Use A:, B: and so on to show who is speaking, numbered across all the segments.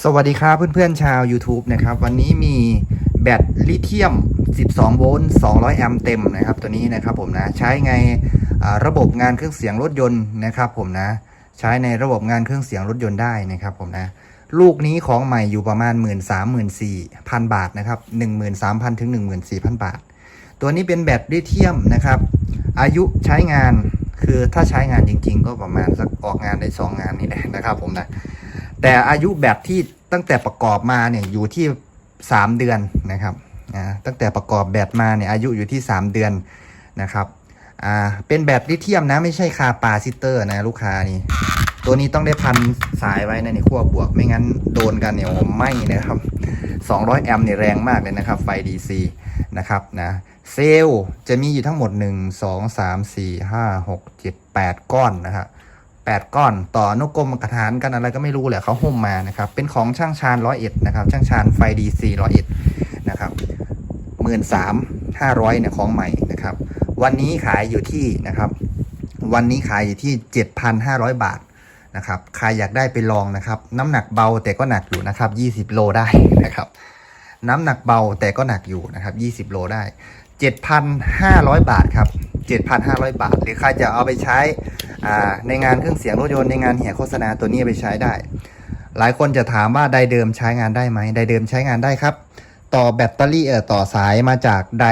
A: สวัสดีครับเพื่อนๆชาว YouTube นะครับ วันนี้มีแบตลิเธียม 12 โวลต์ 200 แอมป์เต็มนะครับ ตัวนี้นะครับผมนะใช้ในระบบงานเครื่องเสียงรถยนต์นะครับผมนะใช้ในระบบงานเครื่องเสียงรถยนต์ได้นะครับผมนะลูกนี้ของใหม่อยู่ประมาณ 1 3 0 0 0 4 0 0 บาทนะครับ 13,000 ถึง 14,000 บาท ตัวนี้เป็นแบตลิเธียมนะครับ อายุใช้งานคือถ้าใช้งานจริง ๆ ก็ประมาณสักออกงานได้ 2 งานนี่แหละนะครับผมนะ แต่อายุแบบที่ตั้งแต่ประกอบมาเนี่ยอยู่ที่ 3 เดือนนะครับตั้งแต่ประกอบแบตมาเนี่ยอายุอยู่ที่ 3 เดือนนะครับอ่าเป็นแบตลิเธียมนะไม่ใช่คาปาซิเตอร์นะลูกค้านี่ ตัวนี้ต้องได้พันสายไว้นะในขั้วบวกไม่งั้นโดนกันเนี่ยผมไหม่นะครับ 200 แอมป์เนี่ยแรงมากเลยนะครับ ไฟ DC นะครับนะเซลจะมีอยู่ทั้งหมด 1 2 3 4 5 6 7 8 ก้อนนะครับ แปดก้อนต่อนุกรมกระฐานกันอะไรก็ไม่รู้แหละเขาห่มมานะครับ เป็นของช่างชาญร้อยเอ็ดนะครับ ช่างชาญไฟดีซีร้อยเอ็ดนะครับหมื่นสามห้าร้อยเนี่ยของใหม่นะครับ วันนี้ขายอยู่ที่นะครับ วันนี้ขายอยู่ที่เจ็ดพันห้าร้อยบาทนะครับ ใครอยากได้ไปลองนะครับ น้ำหนักเบาแต่ก็หนักอยู่นะครับยี่สิบโลได้นะครับ น้ำหนักเบาแต่ก็หนักอยู่นะครับยี่สิบโลได้ 7,500 บาทครับ 7,500 บาท หรือใครจะเอาไปใช้ในงานเครื่องเสียงรถยนต์ในงานแห่โฆษณาตัวนี้ไปใช้ได้ หลายคนจะถามว่าไดเดิมใช้งานได้ไหมไดเดิมใช้งานได้ครับ ต่อแบตเตอรี่เอ่อต่อสายมาจากได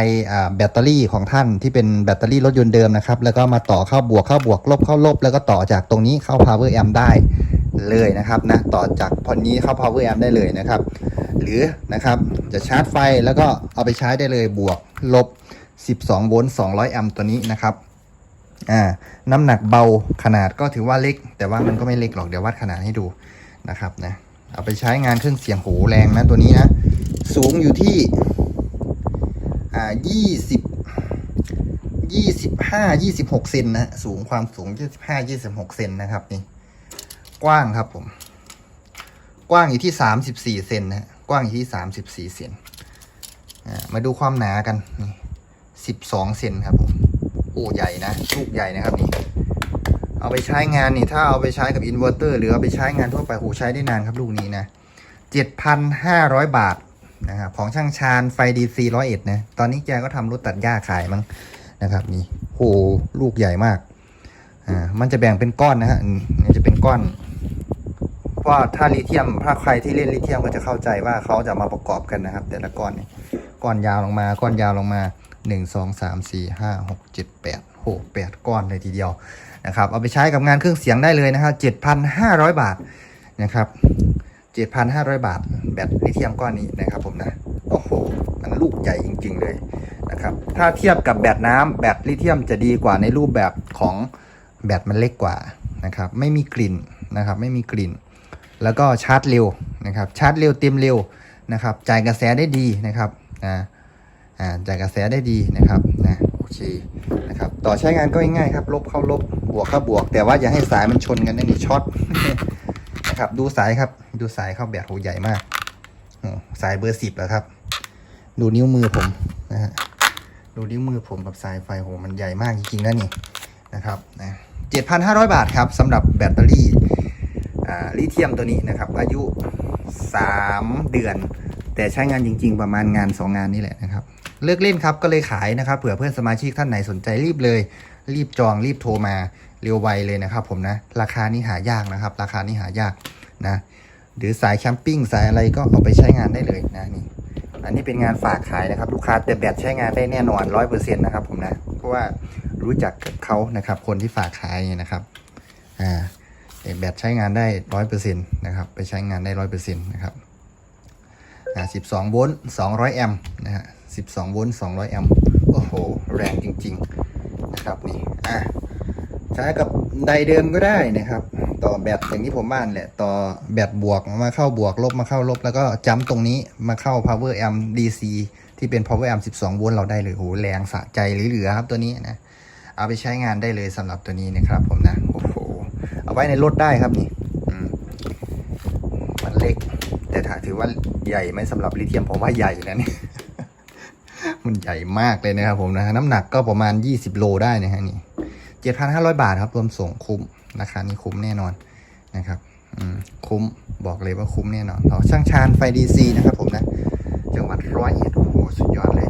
A: แบตเตอรี่ของท่านที่เป็นแบตเตอรี่รถยนต์เดิมนะครับ แล้วก็มาต่อเข้าบวกเข้าบวกลบเข้าลบ แล้วก็ต่อจากตรงนี้เข้า power amp ได้เลยนะครับนะต่อจากพอนี้เข้า power amp ได้เลยนะครับ หรือนะครับจะชาร์จไฟแล้วก็เอาไปใช้ได้เลยบวกลบ 12 โวลต์ 200 แอมป์ตัวนี้นะครับ อ่า น้ำหนักเบาขนาดก็ถือว่าเล็ก แต่ว่ามันก็ไม่เล็กหรอก เดี๋ยววัดขนาดให้ดูนะครับนะ เอาไปใช้งานเครื่องเสียงโหแรงนะตัวนี้นะ สูงอยู่ที่ อ่า 20 25 26 เซนนะ สูงความสูง 25 26 เซนนะครับนี่ กว้างครับผม กว้างอยู่ที่ 34 เซนนะ กว้างอยู่ที่ 34 เซน อ่า มาดูความหนากันนี่ 12เซนครับผมโอ้ใหญ่นะลูกใหญ่นะครับนี่เอาไปใช้งานนี่ถ้าเอาไปใช้กับอินเวอร์เตอร์หรือเอาไปใช้งานทั่วไปโหใช้ได้นานครับลูกนี้นะ7,500บาทนะครับของช่างชาญไฟดีซีร้อยเอ็ดนะตอนนี้แกก็ทำรถตัดหญ้าขายมั้งนะครับนี่โหลูกใหญ่มากอ่ามันจะแบ่งเป็นก้อนนะฮะมันจะเป็นก้อนว่าถ้าลิเธียมถ้าใครที่เล่นลิเธียมก็จะเข้าใจว่าเขาจะมาประกอบกันนะครับ แต่ละก้อนเนี่ยก้อนยาวลงมาก้อนยาวลงมา หนึ่งสองสามสี่ห้าหกเจ็ดแปดโหแปดก้อนเลยทีเดียวนะครับเอาไปใช้กับงานเครื่องเสียงได้เลยนะครับเจ็ดพันห้าร้อยบาทนะครับเจ็ดพันห้าร้อยบาท แบตลิเธียมก้อนนี้นะครับผมนะโอ้โหมันลูกใหญ่จริง ๆเลยนะครับถ้าเทียบกับแบตน้ำแบตลิเธียมจะดีกว่าในรูปแบบของแบตมันเล็กกว่านะครับไม่มีกลิ่นนะครับไม่มีกลิ่น แล้วก็ชาร์จเร็วนะครับชาร์จเร็วเต็มเร็วนะครับจ่ายกระแสได้ดีนะครับนะอ่า จ่ายกระแสได้ดีนะครับนะโอเคนะครับต่อใช้งานก็ง่ายครับ ลบเข้าลบบวกเข้าบวก แต่ว่าอย่าให้สายมันชนกันนะนี่ช็อตนะครับดูสายครับดูสายเข้าแบบโหใหญ่มากโอ้สายเบอร์สิบแล้วครับ ดูนิ้วมือผมนะฮะดูนิ้วมือผมกับสายไฟโหมันใหญ่มากจริงๆนะนี่นะครับนะเจ็ดพันห้าร้อยบาทครับสำหรับแบตเตอรี่อ่าลิเธียมตัวนี้นะครับ อายุ 3 เดือน แต่ใช้งานจริง ๆ ประมาณงาน 2 งานนี่แหละนะครับ เลิกเล่นครับก็เลยขายนะครับเผื่อเพื่อนสมาชิกท่านไหนสนใจรีบเลย รีบจองรีบโทรมาเร็วไวเลยนะครับ ผมนะ ราคานี้หายากนะครับ ราคานี้หายากนะหรือสายแคมปิ้งสายอะไรก็เอาไปใช้งานได้เลยนะนี่อันนี้เป็นงานฝากขายนะครับ ลูกค้าแต่แบตใช้งานได้แน่นอนร้อยเปอร์เซ็นต์นะครับผมนะเพราะว่ารู้จักเขานะครับ คนที่ฝากขายเนี่ยนะครับอ่าแบตใช้งานได้ร้อยเปอร์เซ็นต์นะครับ ไปใช้งานได้ร้อยเปอร์เซ็นต์นะครับอ่าสิบสองโวลต์สองร้อยแอมป์นะฮะ สิบสองโวลต์สองร้อยแอมป์ โอ้โห แรงจริง ๆ นะครับนี่ อะ ใช้กับไดเดิมก็ได้นะครับ ต่อแบตอย่างที่ผมบ้านแหละ ต่อแบตบวกมาเข้าบวกลบมาเข้าลบ แล้วก็จัมป์ตรงนี้มาเข้า power amp DC ที่เป็น power amp 12 โวลต์เราได้เลยโห แรงสะใจเหลือๆครับตัวนี้นะ เอาไปใช้งานได้เลยสำหรับตัวนี้นะครับผมนะ โอ้โห เอาไว้ในรถได้ครับนี่มันเล็ก แต่ถ้าถือว่าใหญ่ไหมสำหรับลิเธียมผมว่าใหญ่นะเนี่ย มันใหญ่มากเลยนะครับผมนะ น้ำหนักก็ประมาณ 20 โลได้นะฮะนี่เจ็ดพันห้าร้อยบาทครับรวมส่งคุ้มราคานี้คุ้มแน่นอนนะครับอืมคุ้มบอกเลยว่าคุ้มแน่นอนเราช่างชานไฟดีซีนะครับผมนะ จังหวัดร้อยเอ็ดโอ้โหสุดยอดเลย